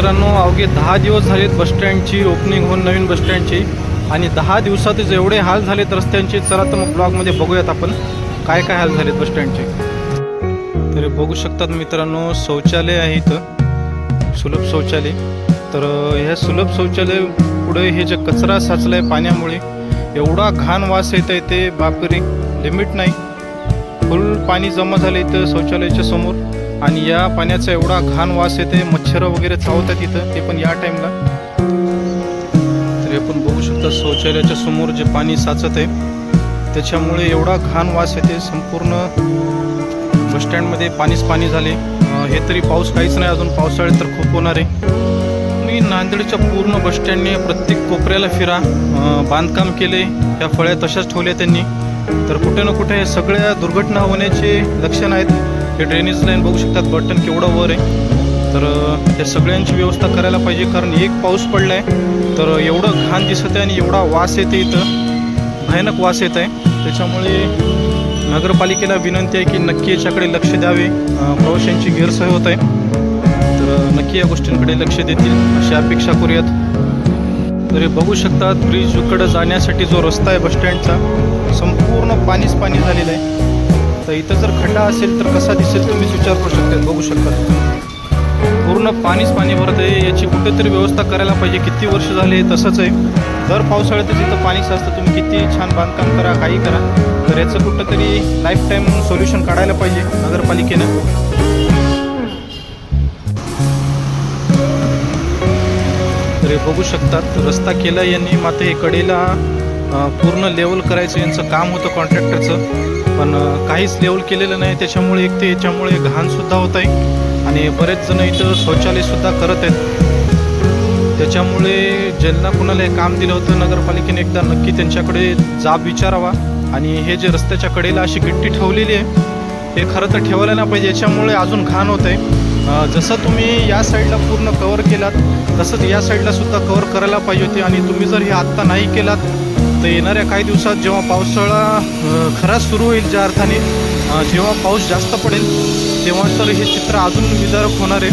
मित्रांनो अवघे दहा दिवस झालेत बसस्टँडची ओपनिंग होऊन नवीन बसस्टँडची आणि दहा दिवसातच एवढे हाल झालेत रस्त्यांचे. चला तर मग ब्लॉगमध्ये बघूयात आपण काय काय हाल झालेत बसस्टँडचे तर बघू शकतात मित्रांनो शौचालय आहे इथं. सुलभ शौचालय. तर ह्या सुलभ शौचालय पुढे हे जे कचरा साचला आहे पाण्यामुळे एवढा घाण वास येत आहे ते बापरी लिमिट नाही. फुल पाणी जमा झालं इथं शौचालयाच्या समोर. आणि या पाण्याचा एवढा घाण वास येते मच्छर वगैरे चावतात इथं ते पण या टाईमला तर आपण बघू शकता शौचालयाच्या समोर जे पाणी साचत आहे त्याच्यामुळे एवढा घाण वास येते संपूर्ण बसस्टँडमध्ये पाणीच पाणी झाले. हे तरी पाऊस काहीच नाही अजून पावसाळ्यात तर खूप होणार आहे. मी नांदेडच्या पूर्ण बसस्टँडने प्रत्येक कोपऱ्याला फिरा. बांधकाम केले त्या फळ्या तशाच ठेवल्या त्यांनी. तर कुठे ना कुठे सगळ्या दुर्घटना होण्याचे लक्षण आहेत. हे ड्रेनेज लाईन बघू शकतात बटन केवढं वर आहे. तर त्या सगळ्यांची व्यवस्था करायला पाहिजे कारण एक पाऊस पडला आहे तर एवढं घाण दिसत आहे आणि एवढा वास येते इथं. भयानक वास येत आहे त्याच्यामुळे नगरपालिकेला विनंती आहे की नक्की याच्याकडे लक्ष द्यावे. प्रवाशांची गैरसोय होत आहे. तर नक्की या गोष्टींकडे लक्ष देतील अशी अपेक्षा करूयात. तर हे बघू शकतात ब्रिजकडं जाण्यासाठी जो रस्ता आहे बसस्टँडचा संपूर्ण पाणीच पाणी झालेलं आहे. तर इथं जर खड्डा असेल तर कसा दिसेल तुम्हीच विचार करू शकता बघू शकता. पूर्ण पाणीच पाणी भरत आहे याची कुठेतरी व्यवस्था करायला पाहिजे. किती वर्ष झाले तसंच आहे. दर पावसाळ्यातच इथं पाणी साचतं. तुम्ही किती छान बांधकाम करा काही करा. तर याचं कुठंतरी लाईफ टाईम सोल्युशन काढायला पाहिजे नगरपालिकेनं. तर हे बघू शकतात रस्ता केला यांनी मात्र हे कडेला पूर्ण लेवल करायचं यांचं काम होतं कॉन्ट्रॅक्टरचं पण काहीच लेवल केलेलं नाही. त्याच्यामुळे एक ते याच्यामुळे घाणसुद्धा होत आहे. आणि बरेच जण इथं शौचालयसुद्धा करत आहेत. त्याच्यामुळे ज्यांना कुणाला हे काम दिलं होतं नगरपालिकेने एकदा नक्की त्यांच्याकडे जाब विचारावा. आणि हे जे रस्त्याच्या कडेला अशी गिट्टी ठेवलेली आहे हे खरं तर ठेवायला नाही पाहिजे. याच्यामुळे अजून घाण होत आहे. जसं तुम्ही या साईडला पूर्ण कवर केलात तसंच या साईडला सुद्धा कवर करायला पाहिजे होते. आणि तुम्ही जर हे आत्ता नाही केलात तर येणाऱ्या काही दिवसात जेव्हा पावसाळा खरा सुरू होईल ज्या अर्थाने जेव्हा पाऊस जास्त पडेल तेव्हा तर हे चित्र अजून विदारक होणार आहे.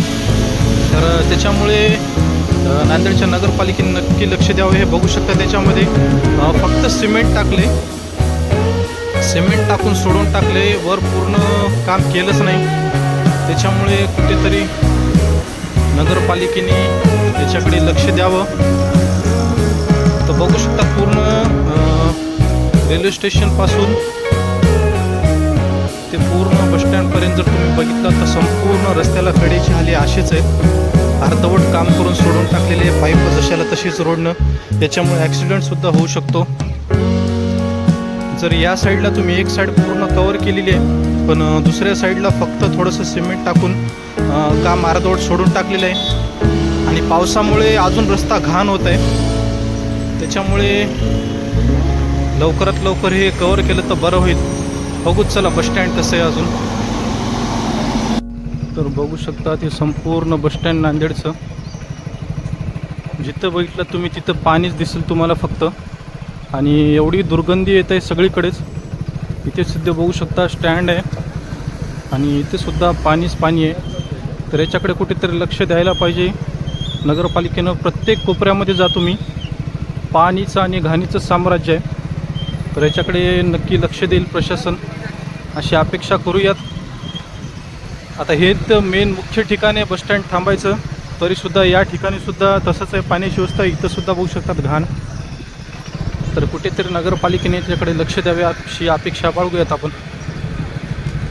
तर त्याच्यामुळे नांदेडच्या नगरपालिकेने नक्की लक्ष द्यावं हे बघू शकता त्याच्यामध्ये. फक्त सिमेंट टाकले. सिमेंट टाकून सोडून टाकले वर पूर्ण काम केलंच नाही. त्याच्यामुळे कुठेतरी नगरपालिकेने त्याच्याकडे लक्ष द्यावं. तर बघू शकता पूर्ण रेल्वे स्टेशनपासून ते पूर्ण बसस्टँडपर्यंत जर तुम्ही बघितलं तर संपूर्ण रस्त्याला कडेची हाली असेच आहेत. अर्धवट काम करून सोडून टाकलेले पाईप जशाला तशीच रोडनं. याच्यामुळे ॲक्सिडेंटसुद्धा होऊ शकतो. जर या साईडला तुम्ही एक साईड पूर्ण कवर केलेली आहे पण दुसऱ्या साईडला फक्त थोडंसं सिमेंट टाकून काम अर्धवट सोडून टाकलेलं आहे. आणि पावसामुळे अजून रस्ता घाण होत आहे. त्याच्यामुळे लवकरात लवकर हे कवर केलं तर बरं होईल. बघूच चला बसस्टँड कसं आहे अजून. तर बघू शकता ते संपूर्ण बसस्टँड नांदेडचं. जिथं बघितलं तुम्ही तिथं पाणीच दिसेल तुम्हाला फक्त. आणि एवढी दुर्गंधी येत आहे सगळीकडेच. इथे सुद्धा बघू शकता स्टँड आहे. आणि इथे सुद्धा पाणीच पाणी आहे. तर याच्याकडे कुठेतरी लक्ष द्यायला पाहिजे. नगरपालिकेनं प्रत्येक कोपऱ्यामध्ये जा तुम्ही. पाणीचं आणि घाणीचं साम्राज्य आहे. तर याच्याकडे नक्की लक्ष देईल प्रशासन. अशी अपेक्षा करूयात. आता हे तर मेन मुख्य ठिकाण आहे बसस्टँड थांबायचं. तरीसुद्धा या ठिकाणीसुद्धा तसंच आहे पाण्याची व्यवस्था इथंसुद्धा बघू शकतात घाण. तर कुठेतरी नगरपालिकेने याच्याकडे लक्ष द्यावे अशी अपेक्षा बाळगूयात आपण.